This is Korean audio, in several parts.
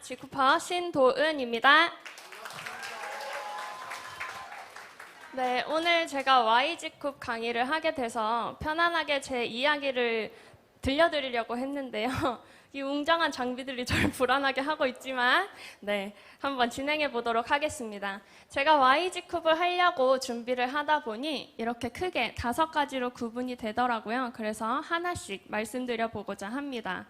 지쿠파 신도은입니다. 네, 오늘 제가 Y지쿱 강의를 하게 돼서 편안하게 제 이야기를 들려드리려고 했는데요. 이 웅장한 장비들이 저를 불안하게 하고 있지만, 네, 한번 진행해 보도록 하겠습니다. 제가 Y지쿱을 하려고 준비를 하다 보니 이렇게 크게 다섯 가지로 구분이 되더라고요. 그래서 하나씩 말씀드려 보고자 합니다.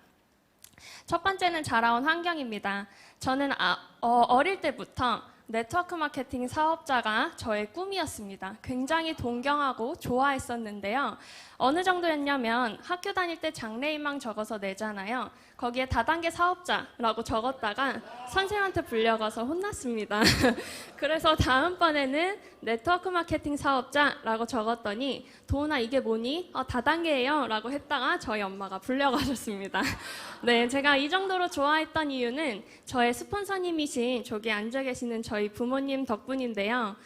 첫 번째는 자라온 환경입니다. 저는 아, 어, 릴 때부터 네트워크 마케팅 사업자가 저의 꿈이었습니다. 굉장히 동경하고 좋아했었는데요. 어느 정도였냐면 학교 다닐 때 장래희망 적어서 내잖아요. 거기에 다단계 사업자라고 적었다가 선생님한테 불려가서 혼났습니다. 그래서 다음번에는 네트워크 마케팅 사업자라고 적었더니 도훈아 이게 뭐니? 어, 다단계예요 라고 했다가 저희 엄마가 불려가셨습니다. 네, 제가 이 정도로 좋아했던 이유는 저의 스폰서님이신 저기 앉아 계시는 저희 부모님 덕분인데요.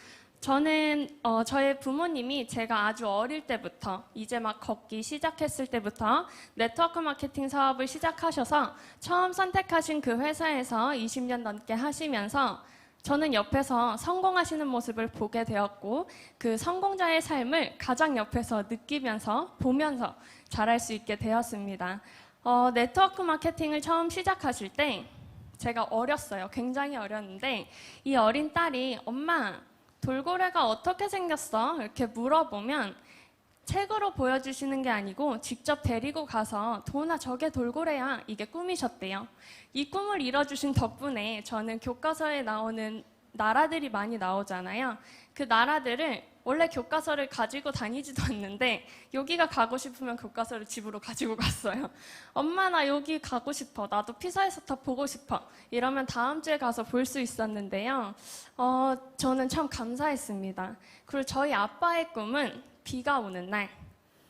저는 어, 저의 부모님이 제가 아주 어릴 때부터 이제 막 걷기 시작했을 때부터 네트워크 마케팅 사업을 시작하셔서 처음 선택하신 그 회사에서 20년 넘게 하시면서 저는 옆에서 성공하시는 모습을 보게 되었고 그 성공자의 삶을 가장 옆에서 느끼면서 보면서 잘할 수 있게 되었습니다. 어, 네트워크 마케팅을 처음 시작하실 때 제가 어렸어요. 굉장히 어렸는데 이 어린 딸이 엄마 돌고래가 어떻게 생겼어? 이렇게 물어보면 책으로 보여주시는 게 아니고 직접 데리고 가서 도나 저게 돌고래야 이게 꿈이셨대요. 이 꿈을 이뤄주신 덕분에 저는 교과서에 나오는 나라들이 많이 나오잖아요. 그 나라들을 원래 교과서를 가지고 다니지도 않는데 여기가 가고 싶으면 교과서를 집으로 가지고 갔어요. 엄마 나 여기 가고 싶어. 나도 피사에서 다 보고 싶어. 이러면 다음 주에 가서 볼 수 있었는데요. 어, 저는 참 감사했습니다. 그리고 저희 아빠의 꿈은 비가 오는 날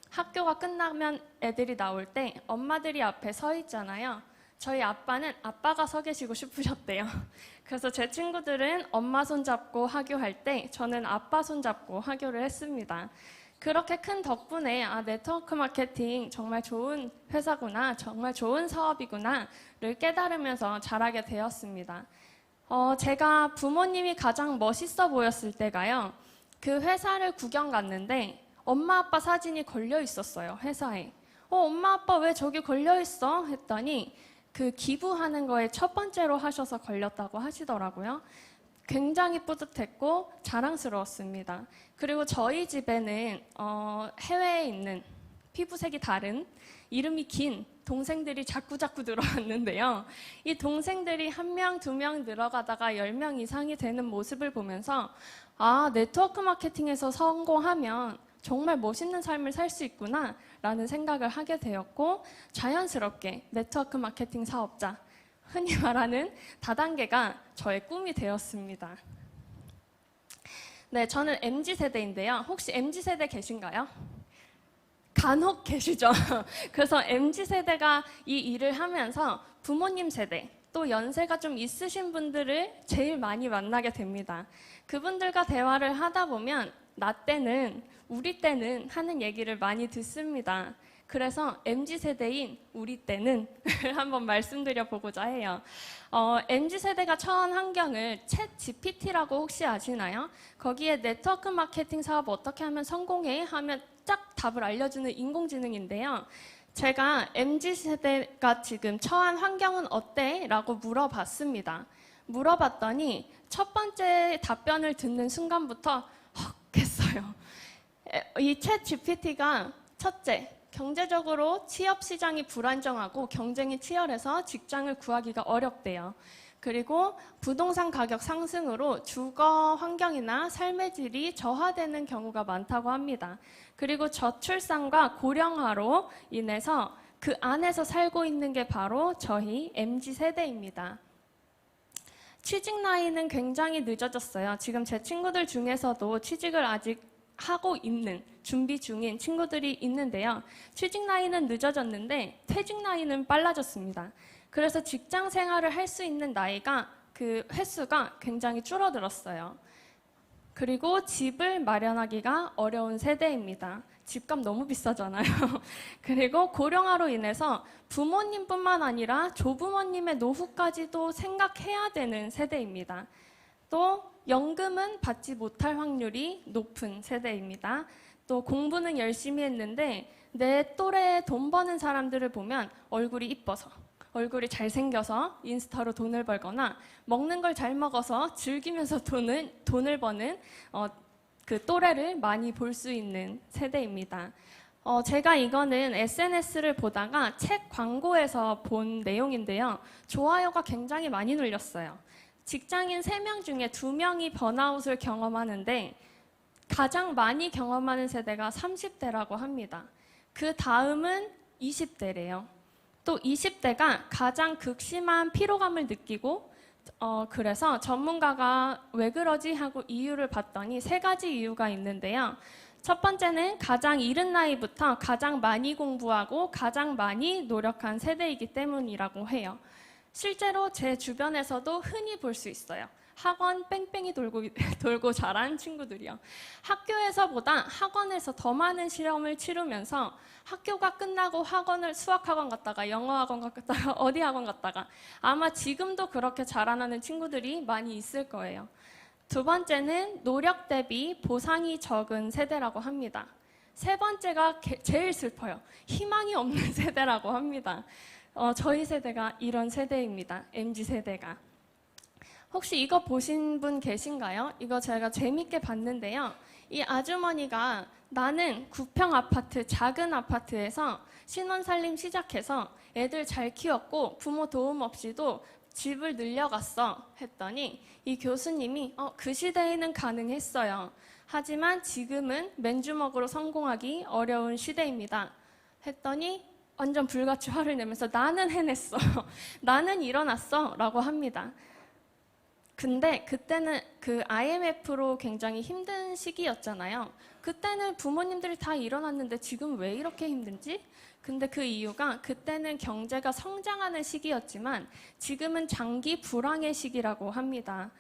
학교가 끝나면 애들이 나올 때 엄마들이 앞에 서 있잖아요. 저희 아빠는 아빠가 서 계시고 싶으셨대요. 그래서 제 친구들은 엄마 손 잡고 하교할 때 저는 아빠 손 잡고 하교를 했습니다. 그렇게 큰 덕분에 아 네트워크 마케팅 정말 좋은 회사구나, 정말 좋은 사업이구나를 깨달으면서 잘하게 되었습니다. 어, 제가 부모님이 가장 멋있어 보였을 때가요. 그 회사를 구경 갔는데 엄마 아빠 사진이 걸려 있었어요, 회사에. 어, 엄마 아빠 왜 저기 걸려 있어? 했더니 그 기부하는 거에 첫 번째로 하셔서 걸렸다고 하시더라고요. 굉장히 뿌듯했고 자랑스러웠습니다. 그리고 저희 집에는 어, 해외에 있는 피부색이 다른 이름이 긴 동생들이 자꾸 자꾸 들어왔는데요. 이 동생들이 한 명, 두 명 늘어가다가 열 명 이상이 되는 모습을 보면서 아, 네트워크 마케팅에서 성공하면 정말 멋있는 삶을 살 수 있구나 라는 생각을 하게 되었고 자연스럽게 네트워크 마케팅 사업자 흔히 말하는 다단계가 저의 꿈이 되었습니다. 네, 저는 MZ 세대인데요. 혹시 MZ 세대 계신가요? 간혹 계시죠. 그래서 MZ 세대가 이 일을 하면서 부모님 세대 또 연세가 좀 있으신 분들을 제일 많이 만나게 됩니다. 그분들과 대화를 하다 보면 나 때는 우리 때는 하는 얘기를 많이 듣습니다. 그래서 MZ 세대인 우리 때는 한번 말씀드려 보고자 해요. 어, MZ 세대가 처한 환경을 챗 GPT라고 혹시 아시나요? 거기에 네트워크 마케팅 사업 어떻게 하면 성공해 하면 쫙 답을 알려주는 인공지능인데요. 제가 MZ 세대가 지금 처한 환경은 어때? 라고 물어봤습니다. 물어봤더니 첫 번째 답변을 듣는 순간부터 헉 했어요. 이챗 GPT가 첫째, 경제적으로 취업 시장이 불안정하고 경쟁이 치열해서 직장을 구하기가 어렵대요. 그리고 부동산 가격 상승으로 주거 환경이나 삶의 질이 저하되는 경우가 많다고 합니다. 그리고 저출산과 고령화로 인해서 그 안에서 살고 있는 게 바로 저희 MZ 세대입니다. 취직 나이는 굉장히 늦어졌어요. 지금 제 친구들 중에서도 취직을 아직 하고 있는 준비 중인 친구들이 있는데요. 취직 나이는 늦어졌는데 퇴직 나이는 빨라졌습니다. 그래서 직장 생활을 할 수 있는 나이가 그 횟수가 굉장히 줄어들었어요. 그리고 집을 마련하기가 어려운 세대입니다. 집값 너무 비싸잖아요. 그리고 고령화로 인해서 부모님뿐만 아니라 조부모님의 노후까지도 생각해야 되는 세대입니다. 또 연금은 받지 못할 확률이 높은 세대입니다. 또 공부는 열심히 했는데 내 또래에 돈 버는 사람들을 보면 얼굴이 이뻐서 얼굴이 잘생겨서 인스타로 돈을 벌거나 먹는 걸 잘 먹어서 즐기면서 돈을, 돈을 버는 어, 그 또래를 많이 볼 수 있는 세대입니다. 어, 제가 이거는 SNS를 보다가 책 광고에서 본 내용인데요. 좋아요가 굉장히 많이 눌렸어요. 직장인 3명 중에 2명이 번아웃을 경험하는데 가장 많이 경험하는 세대가 30대라고 합니다. 그 다음은 20대래요. 또 20대가 가장 극심한 피로감을 느끼고 어, 그래서 전문가가 왜 그러지 하고 이유를 봤더니 세 가지 이유가 있는데요. 첫 번째는 가장 이른 나이부터 가장 많이 공부하고 가장 많이 노력한 세대이기 때문이라고 해요. 실제로 제 주변에서도 흔히 볼 수 있어요. 학원 뺑뺑이 돌고, 돌고 자란 친구들이요. 학교에서보다 학원에서 더 많은 실험을 치르면서 학교가 끝나고 학원을 수학학원 갔다가 영어학원 갔다가 어디 학원 갔다가 아마 지금도 그렇게 자라나는 친구들이 많이 있을 거예요. 두 번째는 노력 대비 보상이 적은 세대라고 합니다. 세 번째가 게- 제일 슬퍼요. 희망이 없는 세대라고 합니다. 어, 저희 세대가 이런 세대입니다. MZ 세대가. 혹시 이거 보신 분 계신가요? 이거 제가 재밌게 봤는데요. 이 아주머니가 나는 구평 아파트, 작은 아파트에서 신혼 살림 시작해서 애들 잘 키웠고 부모 도움 없이도 집을 늘려갔어 했더니 이 교수님이 어, 그 시대에는 가능했어요. 하지만 지금은 맨주먹으로 성공하기 어려운 시대입니다. 했더니 완전 불같이 화를 내면서 나는 해냈어. 나는 일어났어. 라고 합니다. 근데 그때는 그 IMF로 굉장히 힘든 시기였잖아요. 그때는 부모님들이 다 일어났는데 지금 왜 이렇게 힘든지? 근데 그 이유가 그때는 경제가 성장하는 시기였지만 지금은 장기 불황의 시기라고 합니다.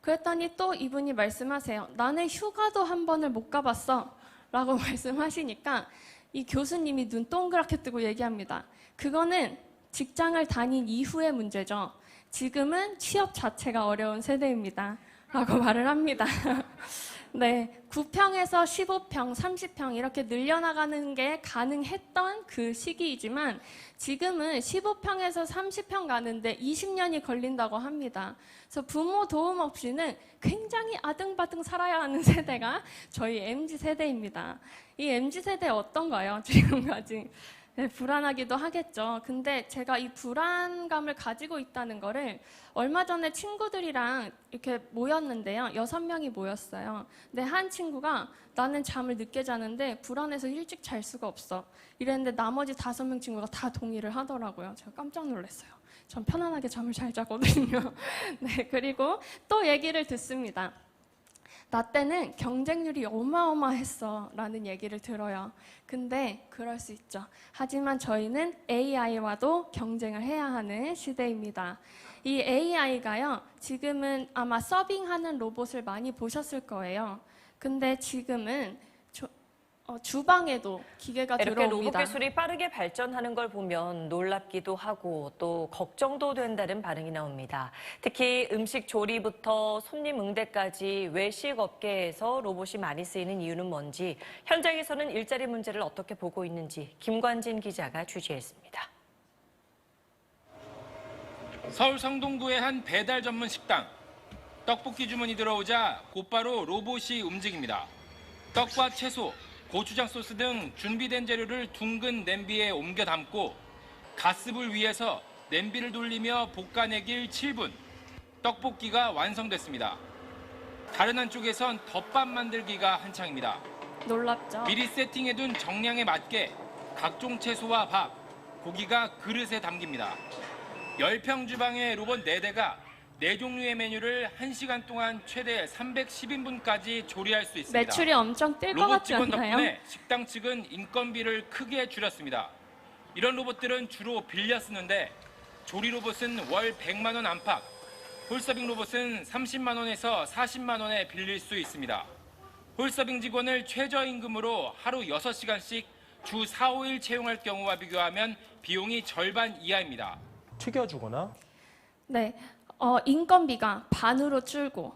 그랬더니 또 이분이 말씀하세요. 나는 휴가도 한 번을 못 가봤어. 라고 말씀하시니까 이 교수님이 눈 동그랗게 뜨고 얘기합니다. 그거는 직장을 다닌 이후의 문제죠. 지금은 취업 자체가 어려운 세대입니다. 라고 말을 합니다. 네, 9평에서 15평, 30평 이렇게 늘려나가는 게 가능했던 그 시기이지만 지금은 15평에서 30평 가는데 20년이 걸린다고 합니다. 그래서 부모 도움 없이는 굉장히 아등바등 살아야 하는 세대가 저희 MZ 세대입니다. 이 MZ 세대 어떤가요? 지금까지. 네, 불안하기도 하겠죠. 근데 제가 이 불안감을 가지고 있다는 거를 얼마 전에 친구들이랑 이렇게 모였는데요. 여섯 명이 모였어요. 근데 한 친구가 나는 잠을 늦게 자는데 불안해서 일찍 잘 수가 없어. 이랬는데 나머지 다섯 명 친구가 다 동의를 하더라고요. 제가 깜짝 놀랐어요. 전 편안하게 잠을 잘 자거든요. 네, 그리고 또 얘기를 듣습니다. 나 때는 경쟁률이 어마어마했어 라는 얘기를 들어요. 근데 그럴 수 있죠. 하지만 저희는 AI와도 경쟁을 해야 하는 시대입니다. 이 AI가요, 지금은 아마 서빙하는 로봇을 많이 보셨을 거예요. 근데 지금은 조- 어, 주방에도 기계가 이렇게 로봇 들어옵니다. 기술이 빠르게 발전하는 걸 보면 놀랍기도 하고 또 걱정도 된다는 반응이 나옵니다. 특히 음식 조리부터 손님 응대까지 외식 업계에서 로봇이 많이 쓰이는 이유는 뭔지 현장에서는 일자리 문제를 어떻게 보고 있는지 김관진 기자가 취재했습니다. 서울 성동구의 한 배달 전문 식당. 떡볶이 주문이 들어오자 곧바로 로봇이 움직입니다. 떡과 채소, 고추장 소스 등 준비된 재료를 둥근 냄비에 옮겨 담고 가스불 위에서 냄비를 돌리며 볶아내길 7분. 떡볶이가 완성됐습니다. 다른 한쪽에선 덮밥 만들기가 한창입니다. 놀랍죠? 미리 세팅해둔 정량에 맞게 각종 채소와 밥, 고기가 그릇에 담깁니다. 10평 주방의 로봇 4대가 4종류의 메뉴를 1시간 동안 최대 310인분까지 조리할 수 있습니다. 매출이 엄청 뜰 것 로봇 같지 직원 않나요? 덕분에 식당 측은 인건비를 크게 줄였습니다. 이런 로봇들은 주로 빌려 쓰는데 조리 로봇은 월 100만 원 안팎, 홀서빙 로봇은 30만 원에서 40만 원에 빌릴 수 있습니다. 홀서빙 직원을 최저임금으로 하루 6시간씩 주 4, 5일 채용할 경우와 비교하면 비용이 절반 이하입니다. 튀겨주거나 네, 어, 인건비가 반으로 줄고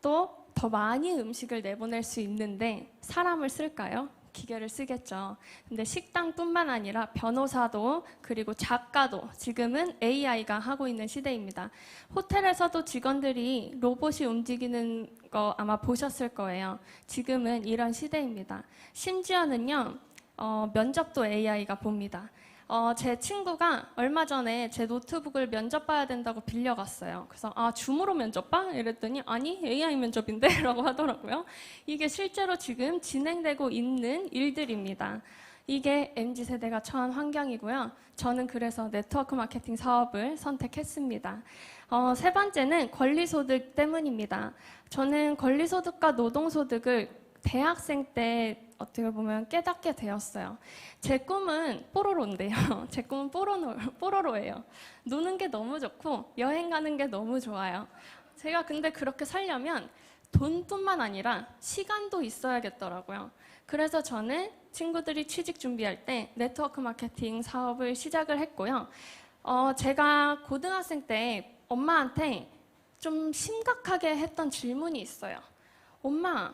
또 더 많이 음식을 내보낼 수 있는데 사람을 쓸까요? 기계를 쓰겠죠. 근데 식당뿐만 아니라 변호사도 그리고 작가도 지금은 AI가 하고 있는 시대입니다. 호텔에서도 직원들이 로봇이 움직이는 거 아마 보셨을 거예요. 지금은 이런 시대입니다. 심지어는요, 어, 면접도 AI가 봅니다. 어, 제 친구가 얼마 전에 제 노트북을 면접 봐야 된다고 빌려갔어요. 그래서 아 줌으로 면접 봐? 이랬더니 아니 AI 면접인데? 라고 하더라고요. 이게 실제로 지금 진행되고 있는 일들입니다. 이게 MZ 세대가 처한 환경이고요. 저는 그래서 네트워크 마케팅 사업을 선택했습니다. 어, 세 번째는 권리소득 때문입니다. 저는 권리소득과 노동소득을 대학생 때 어떻게 보면 깨닫게 되었어요. 제 꿈은 뽀로로인데요. 제 꿈은 뽀로로, 뽀로로예요. 노는 게 너무 좋고 여행 가는 게 너무 좋아요. 제가 근데 그렇게 살려면 돈뿐만 아니라 시간도 있어야겠더라고요. 그래서 저는 친구들이 취직 준비할 때 네트워크 마케팅 사업을 시작을 했고요. 어, 제가 고등학생 때 엄마한테 좀 심각하게 했던 질문이 있어요. 엄마,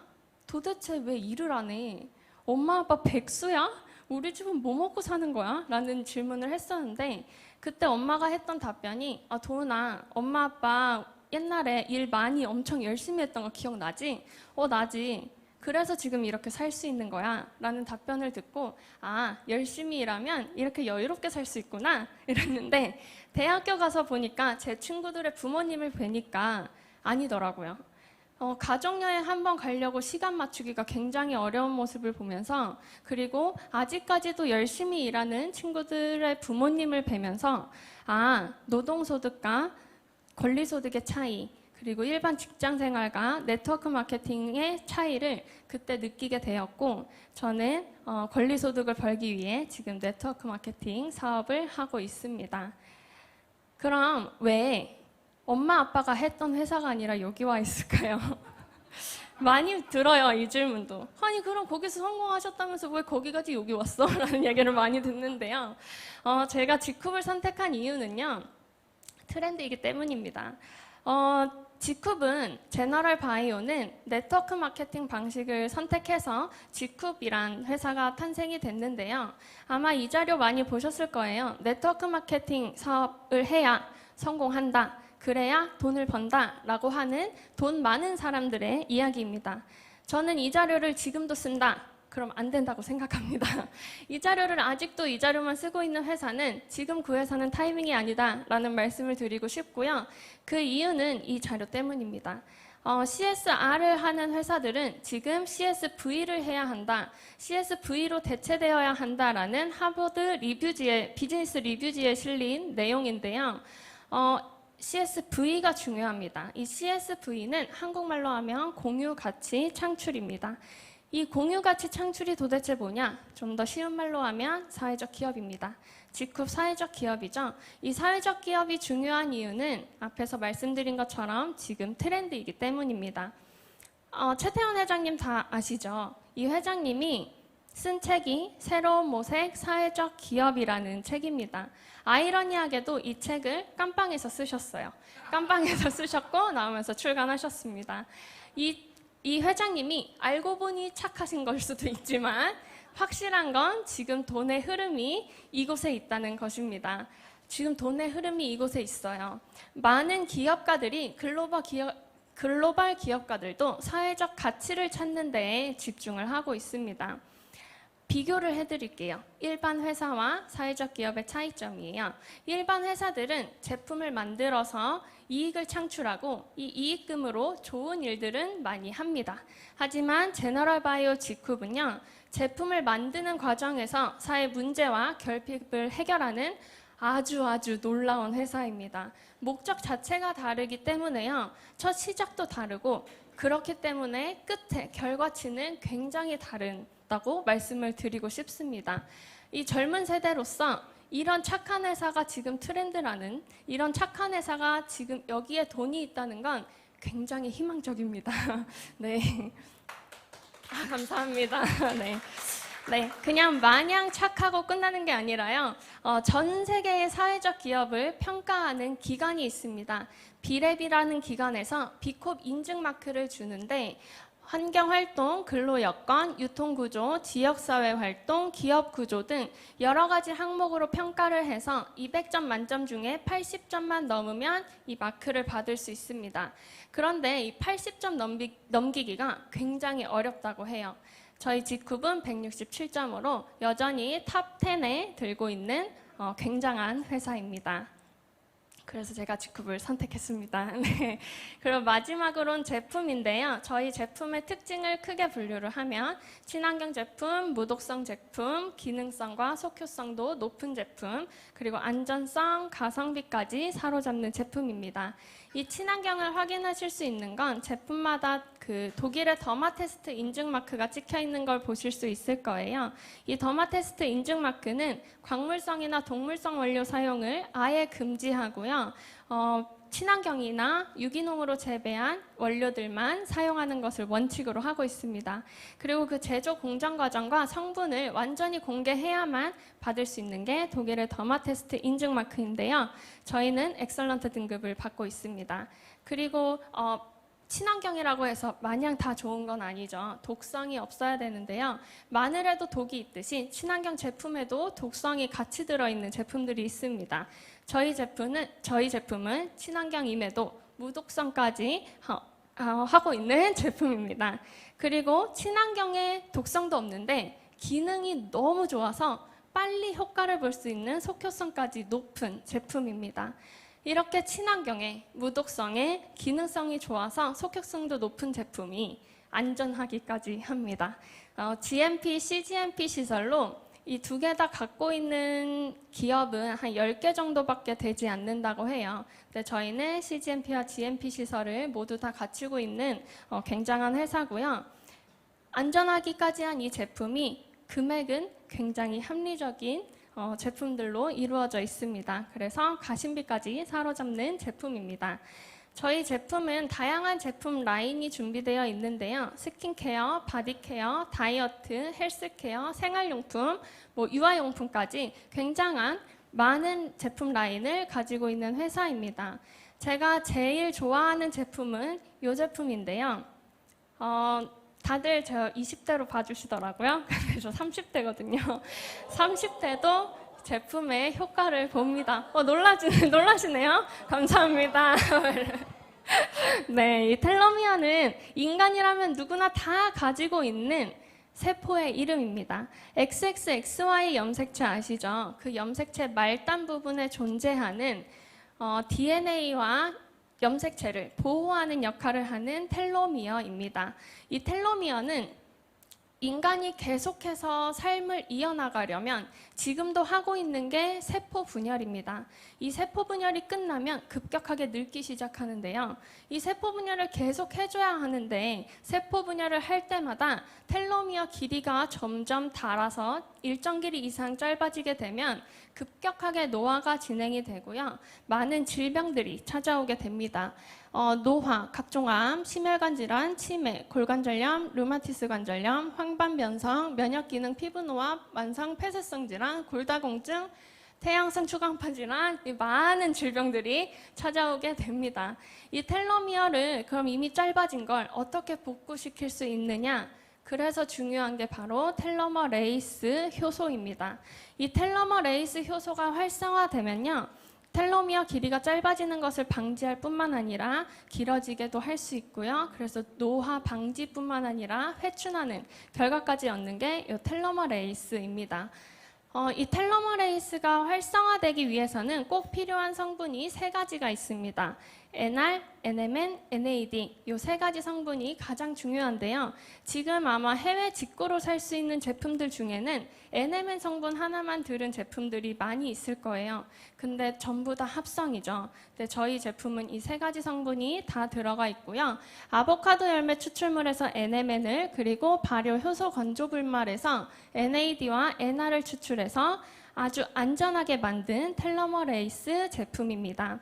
도대체 왜 일을 안 해? 엄마 아빠 백수야? 우리 집은 뭐 먹고 사는 거야? 라는 질문을 했었는데 그때 엄마가 했던 답변이 아 도은아 엄마 아빠 옛날에 일 많이 엄청 열심히 했던 거 기억나지? 어 나지 그래서 지금 이렇게 살 수 있는 거야 라는 답변을 듣고 아 열심히 일하면 이렇게 여유롭게 살 수 있구나 이랬는데 대학교 가서 보니까 제 친구들의 부모님을 뵈니까 아니더라고요 어, 가족여행 한번 가려고 시간 맞추기가 굉장히 어려운 모습을 보면서 그리고 아직까지도 열심히 일하는 친구들의 부모님을 뵈면서 아, 노동소득과 권리소득의 차이 그리고 일반 직장 생활과 네트워크 마케팅의 차이를 그때 느끼게 되었고 저는 어, 권리소득을 벌기 위해 지금 네트워크 마케팅 사업을 하고 있습니다. 그럼 왜 엄마 아빠가 했던 회사가 아니라 여기 와 있을까요? 많이 들어요 이 질문도. 아니 그럼 거기서 성공하셨다면서 왜 거기까지 여기 왔어? 라는 얘기를 많이 듣는데요. 어, 제가 직업을 선택한 이유는요 트렌드이기 때문입니다. 어, 지쿱은 제너럴 바이오는 네트워크 마케팅 방식을 선택해서 지쿱이란 회사가 탄생이 됐는데요. 아마 이 자료 많이 보셨을 거예요. 네트워크 마케팅 사업을 해야 성공한다. 그래야 돈을 번다. 라고 하는 돈 많은 사람들의 이야기입니다. 저는 이 자료를 지금도 쓴다. 그럼 안 된다고 생각합니다. 이 자료를 아직도 이 자료만 쓰고 있는 회사는 지금 그 회사는 타이밍이 아니다. 라는 말씀을 드리고 싶고요. 그 이유는 이 자료 때문입니다. 어, CSR을 하는 회사들은 지금 CSV를 해야 한다. CSV로 대체되어야 한다라는 하버드 리뷰지에 비즈니스 리뷰지에 실린 내용인데요. 어, CSV가 중요합니다. 이 CSV는 한국말로 하면 공유 가치 창출입니다. 이 공유 가치 창출이 도대체 뭐냐? 좀 더 쉬운 말로 하면 사회적 기업입니다. 직후 사회적 기업이죠. 이 사회적 기업이 중요한 이유는 앞에서 말씀드린 것처럼 지금 트렌드이기 때문입니다. 어, 최태원 회장님 다 아시죠? 이 회장님이 쓴 책이 새로운 모색 사회적 기업이라는 책입니다. 아이러니하게도 이 책을 깜빵에서 쓰셨어요. 깜빵에서 쓰셨고 나오면서 출간하셨습니다. 이, 이 회장님이 알고 보니 착하신 걸 수도 있지만 확실한 건 지금 돈의 흐름이 이곳에 있다는 것입니다. 지금 돈의 흐름이 이곳에 있어요. 많은 기업가들이 글로벌 기업 글로벌 기업가들도 사회적 가치를 찾는 데에 집중을 하고 있습니다. 비교를 해드릴게요. 일반 회사와 사회적 기업의 차이점이에요. 일반 회사들은 제품을 만들어서 이익을 창출하고 이 이익금으로 좋은 일들은 많이 합니다. 하지만 제너럴 바이오 지쿱은요, 제품을 만드는 과정에서 사회 문제와 결핍을 해결하는 아주 아주 놀라운 회사입니다. 목적 자체가 다르기 때문에요. 첫 시작도 다르고 그렇기 때문에 끝에 결과치는 굉장히 다 르다고 말씀을 드리고 싶습니다. 이 젊은 세대로서 이런 착한 회사가 지금 트렌드라는 이런 착한 회사가 지금 여기에 돈이 있다는 건 굉장히 희망적입니다. 네. 아, 감사합니다. 네. 네, 그냥 마냥 착하고 끝나는 게 아니라요. 어, 전 세계의 사회적 기업을 평가하는 기관이 있습니다. 비랩이라는 기관에서 비콥 인증 마크를 주는데 환경활동, 근로여건, 유통구조, 지역사회 활동, 기업구조 등 여러 가지 항목으로 평가를 해서 200점 만점 중에 80점만 넘으면 이 마크를 받을 수 있습니다. 그런데 이 80점 넘기, 넘기기가 굉장히 어렵다고 해요. 저희 직급은 167점으로 여전히 탑 10에 들고 있는 어, 굉장한 회사입니다. 그래서 제가 직급을 선택했습니다. 네. 그리고 마지막으로는 제품인데요. 저희 제품의 특징을 크게 분류를 하면 친환경 제품, 무독성 제품, 기능성과 속효성도 높은 제품, 그리고 안전성, 가성비까지 사로잡는 제품입니다. 이 친환경을 확인하실 수 있는 건 제품마다 그 독일의 더마 테스트 인증 마크가 찍혀 있는 걸 보실 수 있을 거예요. 이 더마 테스트 인증 마크는 광물성이나 동물성 원료 사용을 아예 금지하고요. 어, 친환경이나 유기농으로 재배한 원료들만 사용하는 것을 원칙으로 하고 있습니다. 그리고 그 제조 공정 과정과 성분을 완전히 공개해야만 받을 수 있는 게 독일의 더마 테스트 인증 마크인데요. 저희는 엑설런트 등급을 받고 있습니다. 그리고 어, 친환경이라고 해서 마냥 다 좋은 건 아니죠. 독성이 없어야 되는데요. 마늘에도 독이 있듯이 친환경 제품에도 독성이 같이 들어있는 제품들이 있습니다. 저희 제품은 저희 제품은 친환경임에도 무독성까지 하, 어, 하고 있는 제품입니다. 그리고 친환경에 독성도 없는데 기능이 너무 좋아서 빨리 효과를 볼 수 있는 속효성까지 높은 제품입니다. 이렇게 친환경에 무독성에 기능성이 좋아서 속효성도 높은 제품이 안전하기까지 합니다. 어, GMP, CGMP 시설로 이 두 개 다 갖고 있는 기업은 한 10개 정도밖에 되지 않는다고 해요. 근데 저희는 CGMP와 GMP 시설을 모두 다 갖추고 있는 어, 굉장한 회사고요. 안전하기까지 한 이 제품이 금액은 굉장히 합리적인 어, 제품들로 이루어져 있습니다. 그래서 가심비까지 사로잡는 제품입니다. 저희 제품은 다양한 제품 라인이 준비되어 있는데요. 스킨케어, 바디케어, 다이어트, 헬스케어, 생활용품, 뭐 유아용품까지 굉장한 많은 제품 라인을 가지고 있는 회사입니다. 제가 제일 좋아하는 제품은 이 제품인데요. 어, 다들 저 20대로 봐주시더라고요. 저 30대거든요. 30대도 제품의 효과를 봅니다. 어, 놀라시, 놀라시네요. 감사합니다. 네, 이 텔로미어는 인간이라면 누구나 다 가지고 있는 세포의 이름입니다. XXXY 염색체 아시죠? 그 염색체 말단 부분에 존재하는 어, DNA와 염색체를 보호하는 역할을 하는 텔로미어입니다. 이 텔로미어는 인간이 계속해서 삶을 이어나가려면 지금도 하고 있는 게 세포 분열입니다. 이 세포 분열이 끝나면 급격하게 늙기 시작하는데요. 이 세포 분열을 계속 해줘야 하는데 세포 분열을 할 때마다 텔로미어 길이가 점점 닳아서 일정 길이 이상 짧아지게 되면 급격하게 노화가 진행이 되고요. 많은 질병들이 찾아오게 됩니다. 어, 노화, 각종 암, 심혈관 질환, 치매, 골관절염, 류마티스 관절염, 황반변성, 면역기능 피부노화, 만성 폐쇄성 질환, 골다공증, 태양성 추간파 질환, 이 많은 질병들이 찾아오게 됩니다. 이 텔로미어를 그럼 이미 짧아진 걸 어떻게 복구시킬 수 있느냐? 그래서 중요한 게 바로 텔로머 레이스 효소입니다. 이 텔로머 레이스 효소가 활성화되면요. 텔로미어 길이가 짧아지는 것을 방지할 뿐만 아니라 길어지게도 할 수 있고요. 그래서 노화 방지뿐만 아니라 회춘하는 결과까지 얻는 게 이 텔로머 레이스입니다. 어, 이 텔로머레이스가 활성화되기 위해서는 꼭 필요한 성분이 세 가지가 있습니다. NR, NMN, NAD 이 세 가지 성분이 가장 중요한데요. 지금 아마 해외 직구로 살 수 있는 제품들 중에는 NMN 성분 하나만 들은 제품들이 많이 있을 거예요. 근데 전부 다 합성이죠. 근데 저희 제품은 이 세 가지 성분이 다 들어가 있고요. 아보카도 열매 추출물에서 NMN을 그리고 발효 효소 건조 불말에서 NAD와 NR을 추출해서 아주 안전하게 만든 텔러머 레이스 제품입니다.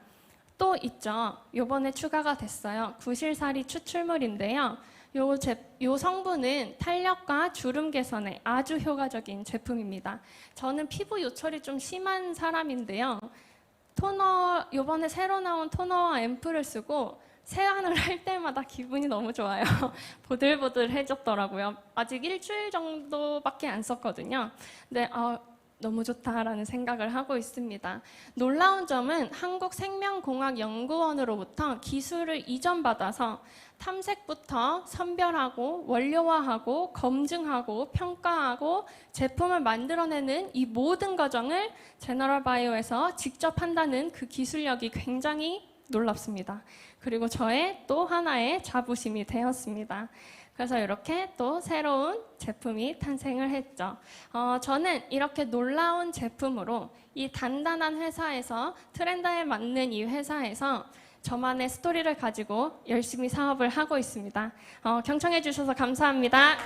또 있죠. 요번에 추가가 됐어요. 구실사리 추출물인데요. 요, 제, 요 성분은 탄력과 주름 개선에 아주 효과적인 제품입니다. 저는 피부 요철이 좀 심한 사람인데요. 토너, 요번에 새로 나온 토너와 앰플을 쓰고 세안을 할 때마다 기분이 너무 좋아요. 보들보들해졌더라고요. 아직 일주일 정도밖에 안 썼거든요. 근데 아, 너무 좋다라는 생각을 하고 있습니다. 놀라운 점은 한국생명공학연구원으로부터 기술을 이전받아서 탐색부터 선별하고 원료화하고 검증하고 평가하고 제품을 만들어내는 이 모든 과정을 제너럴 바이오에서 직접 한다는 그 기술력이 굉장히 놀랍습니다. 그리고 저의 또 하나의 자부심이 되었습니다. 그래서 이렇게 또 새로운 제품이 탄생을 했죠. 어, 저는 이렇게 놀라운 제품으로 이 단단한 회사에서 트렌드에 맞는 이 회사에서 저만의 스토리를 가지고 열심히 사업을 하고 있습니다. 어, 경청해 주셔서 감사합니다.